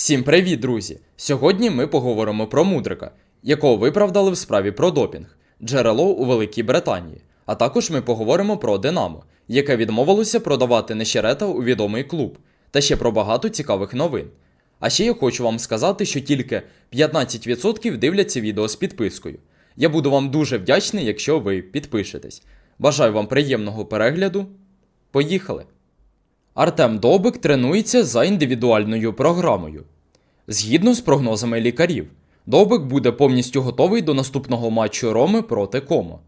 Всім привіт, друзі! Сьогодні ми поговоримо про мудрика, якого виправдали в справі про допінг, джерело у Великій Британії. А також ми поговоримо про Динамо, яке відмовилося продавати Нещерета у відомий клуб, та ще про багато цікавих новин. А ще я хочу вам сказати, що тільки 15% дивляться відео з підпискою. Я буду вам дуже вдячний, якщо ви підпишетесь. Бажаю вам приємного перегляду. Поїхали! Артем Довбик тренується за індивідуальною програмою. Згідно з прогнозами лікарів, Довбик буде повністю готовий до наступного матчу Роми проти Комо.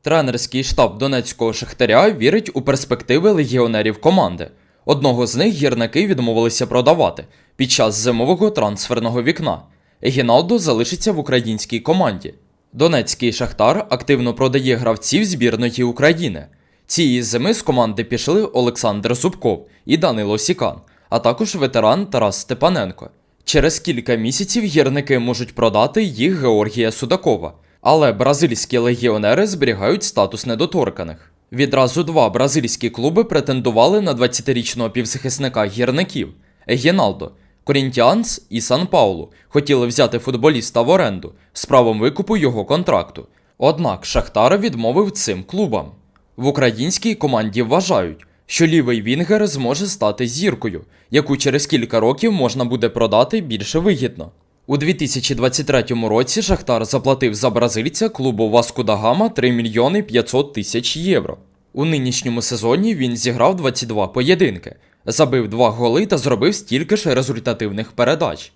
Тренерський штаб Донецького Шахтаря вірить у перспективи легіонерів команди. Одного з них гірники відмовилися продавати під час зимового трансферного вікна. Егіналдо залишиться в українській команді. Донецький Шахтар активно продає гравців збірної України. Цієї зими з команди пішли Олександр Зубков і Данило Сікан, а також ветеран Тарас Степаненко. Через кілька місяців гірники можуть продати їх Георгія Судакова, але бразильські легіонери зберігають статус недоторканих. Відразу два бразильські клуби претендували на 20-річного півзахисника гірників Егіналдо. Корінтіанс і Сан Паулу хотіли взяти футболіста в оренду з правом викупу його контракту. Однак Шахтар відмовив цим клубам. В українській команді вважають, що лівий Вінгер зможе стати зіркою, яку через кілька років можна буде продати більше вигідно. У 2023 році Шахтар заплатив за бразильця клубу Васку да Гама 3 мільйони 500 тисяч євро. У нинішньому сезоні він зіграв 22 поєдинки, забив 2 голи та зробив стільки ж результативних передач.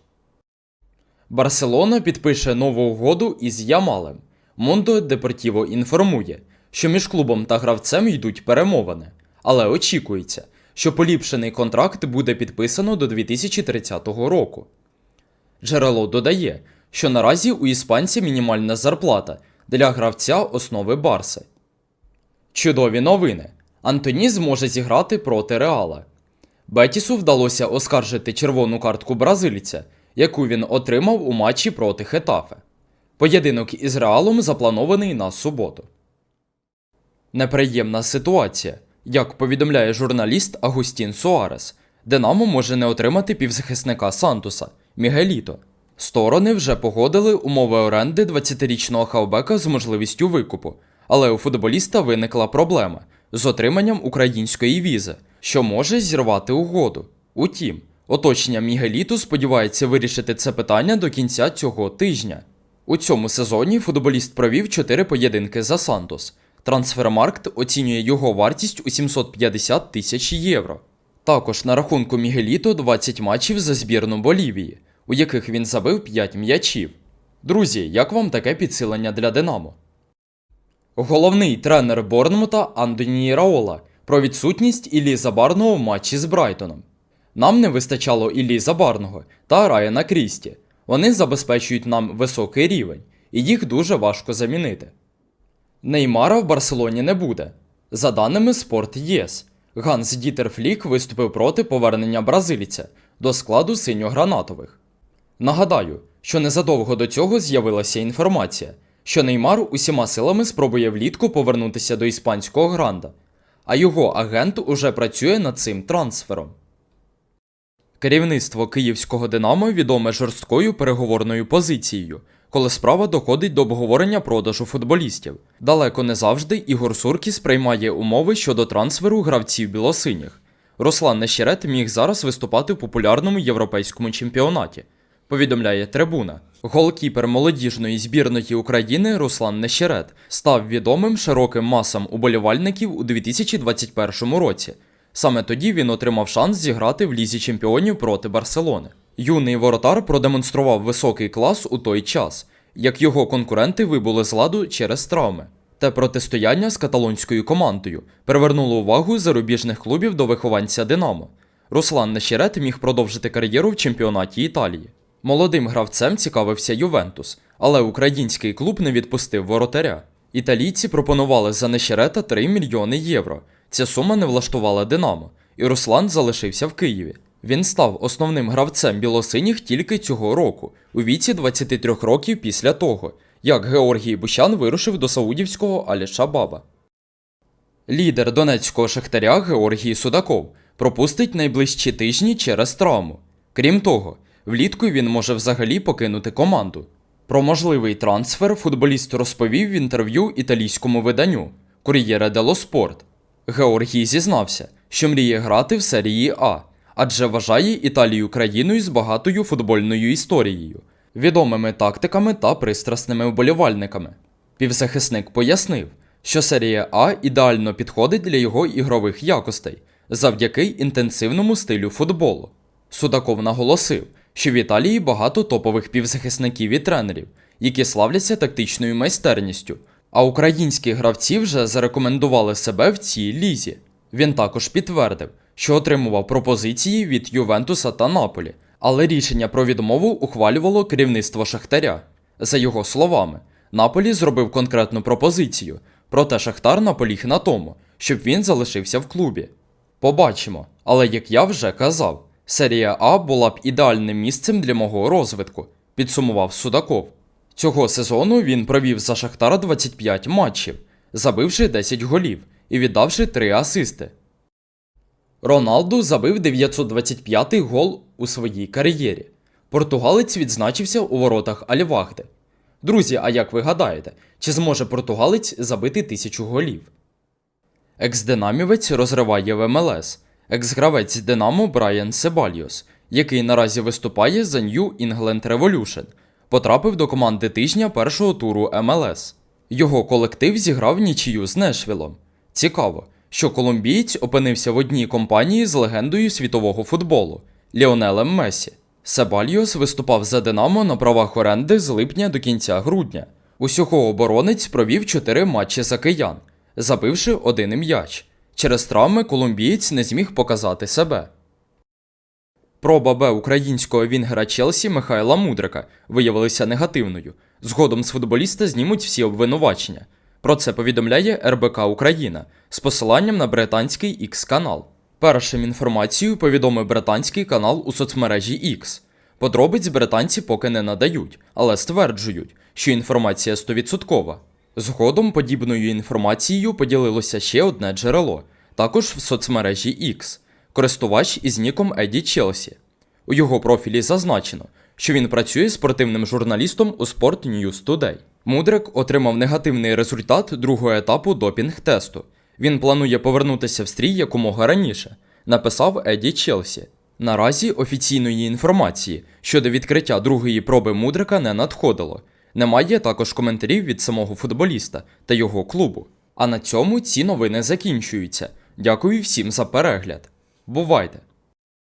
Барселона підпише нову угоду із Ямалем. Мондо Депортіво інформує, що між клубом та гравцем йдуть перемовини, але очікується, що поліпшений контракт буде підписано до 2030 року. Джерело додає, що наразі у іспанці мінімальна зарплата для гравця основи Барси. Чудові новини. Антоні зможе зіграти проти Реала. Бетісу вдалося оскаржити червону картку бразильця, яку він отримав у матчі проти Хетафе. Поєдинок із Реалом запланований на суботу. Неприємна ситуація. Як повідомляє журналіст Агустін Суарес, Динамо може не отримати півзахисника Сантуса Мігеліто. Сторони вже погодили умови оренди 20-річного хавбека з можливістю викупу, але у футболіста виникла проблема з отриманням української візи, що може зірвати угоду. Утім, оточення Мігеліту сподівається вирішити це питання до кінця цього тижня. У цьому сезоні футболіст провів 4 поєдинки за Сантос. Трансфермаркт оцінює його вартість у 750 тисяч євро. Також на рахунку Мігеліто 20 матчів за збірну Болівії, у яких він забив 5 м'ячів. Друзі, як вам таке підсилення для Динамо? Головний тренер Борнмута Андоні Раола про відсутність Іллі Забарного в матчі з Брайтоном. Нам не вистачало Іллі Забарного та Райана Крісті. Вони забезпечують нам високий рівень, і їх дуже важко замінити. Неймара в Барселоні не буде. За даними Спорт ЄС, Ганс Дітер Флік виступив проти повернення бразильця до складу синьо-гранатових. Нагадаю, що незадовго до цього з'явилася інформація, що Неймар усіма силами спробує влітку повернутися до іспанського гранда, а його агент уже працює над цим трансфером. Керівництво київського Динамо відоме жорсткою переговорною позицією, коли справа доходить до обговорення продажу футболістів. Далеко не завжди Ігор Суркіс приймає умови щодо трансферу гравців білосиніх. Руслан Нещерет міг зараз виступати в популярному європейському чемпіонаті. Повідомляє трибуна. Голкіпер молодіжної збірної України Руслан Нещерет став відомим широким масам уболівальників у 2021 році. Саме тоді він отримав шанс зіграти в лізі чемпіонів проти Барселони. Юний воротар продемонстрував високий клас у той час, як його конкуренти вибули з ладу через травми. Те протистояння з каталонською командою привернуло увагу зарубіжних клубів до вихованця Динамо. Руслан Нещерет міг продовжити кар'єру в чемпіонаті Італії. Молодим гравцем цікавився Ювентус, але український клуб не відпустив воротаря. Італійці пропонували за Нещерета 3 мільйони євро. Ця сума не влаштувала Динамо, і Руслан залишився в Києві. Він став основним гравцем білосиніх тільки цього року, у віці 23 років після того, як Георгій Бущан вирушив до саудівського Аль-Шабаба. Лідер донецького шахтаря Георгій Судаков пропустить найближчі тижні через травму. Крім того, влітку він може взагалі покинути команду. Про можливий трансфер футболіст розповів в інтерв'ю італійському виданню Corriere dello Sport. Георгій зізнався, що мріє грати в серії А, адже вважає Італію країною з багатою футбольною історією, відомими тактиками та пристрасними вболівальниками. Півзахисник пояснив, що серія А ідеально підходить для його ігрових якостей завдяки інтенсивному стилю футболу. Судаков наголосив, що в Італії багато топових півзахисників і тренерів, які славляться тактичною майстерністю, а українські гравці вже зарекомендували себе в цій лізі. Він також підтвердив, що отримував пропозиції від Ювентуса та Наполі, але рішення про відмову ухвалювало керівництво Шахтаря. За його словами, Наполі зробив конкретну пропозицію, проте Шахтар наполіг на тому, щоб він залишився в клубі. Побачимо, але як я вже казав, серія А була б ідеальним місцем для мого розвитку, підсумував Судаков. Цього сезону він провів за Шахтара 25 матчів, забивши 10 голів і віддавши 3 асисти. Роналду забив 925-й гол у своїй кар'єрі. Португалець відзначився у воротах Альвахди. Друзі, а як ви гадаєте, чи зможе португалець забити тисячу голів? Екс-динамівець розриває в МЛС. Екс-гравець Динамо Брайан Себальйос, який наразі виступає за New England Revolution, потрапив до команди тижня першого туру МЛС. Його колектив зіграв нічию з Нешвілом. Цікаво, що колумбієць опинився в одній компанії з легендою світового футболу Ліонелем Месі. Себальйос виступав за Динамо на правах оренди з липня до кінця грудня. Усього оборонець провів 4 матчі за киян, забивши один м'яч. Через травми колумбієць не зміг показати себе. Проба Б українського вінгера Челсі Михайла Мудрика виявилася негативною. Згодом з футболіста знімуть всі обвинувачення. Про це повідомляє РБК Україна з посиланням на британський X канал. Першим інформацію повідомив британський канал у соцмережі X. Подробиць британці поки не надають, але стверджують, що інформація 100%. Згодом подібною інформацією поділилося ще одне джерело, також в соцмережі X, користувач із ніком Еді Челсі. У його профілі зазначено, що він працює спортивним журналістом у Sport News Today. Мудрик отримав негативний результат другого етапу допінг-тесту. Він планує повернутися в стрій якомога раніше, написав Еді Челсі. Наразі офіційної інформації щодо відкриття другої проби Мудрика не надходило. Немає також коментарів від самого футболіста та його клубу. А на цьому ці новини закінчуються. Дякую всім за перегляд. Бувайте!